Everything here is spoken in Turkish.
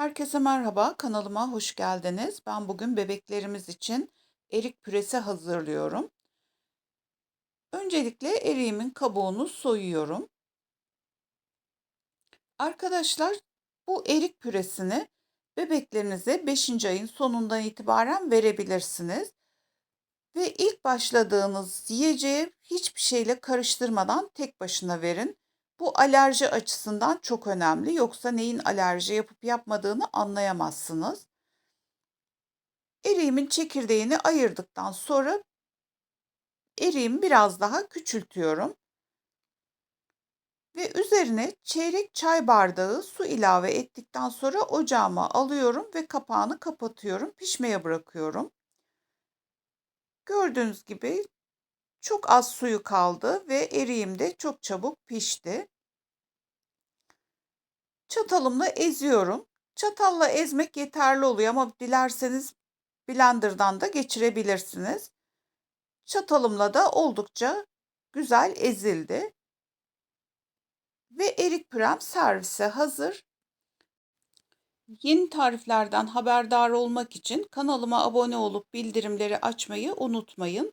Herkese merhaba, kanalıma hoş geldiniz. Ben bugün bebeklerimiz için erik püresi hazırlıyorum. Öncelikle eriğimin kabuğunu soyuyorum. Arkadaşlar, bu erik püresini bebeklerinize 5. ayın sonundan itibaren verebilirsiniz. Ve ilk başladığınız yiyeceği hiçbir şeyle karıştırmadan tek başına verin. Bu alerji açısından çok önemli. Yoksa neyin alerji yapıp yapmadığını anlayamazsınız. Eriğimin çekirdeğini ayırdıktan sonra eriğimi biraz daha küçültüyorum. Ve üzerine çeyrek çay bardağı su ilave ettikten sonra ocağıma alıyorum ve kapağını kapatıyorum. Pişmeye bırakıyorum. Gördüğünüz gibi çok az suyu kaldı ve eriğim de çok çabuk pişti. Çatalımla eziyorum. Çatalla ezmek yeterli oluyor ama dilerseniz blenderdan da geçirebilirsiniz. Çatalımla da oldukça güzel ezildi. Ve erik pürem servise hazır. Yeni tariflerden haberdar olmak için kanalıma abone olup bildirimleri açmayı unutmayın.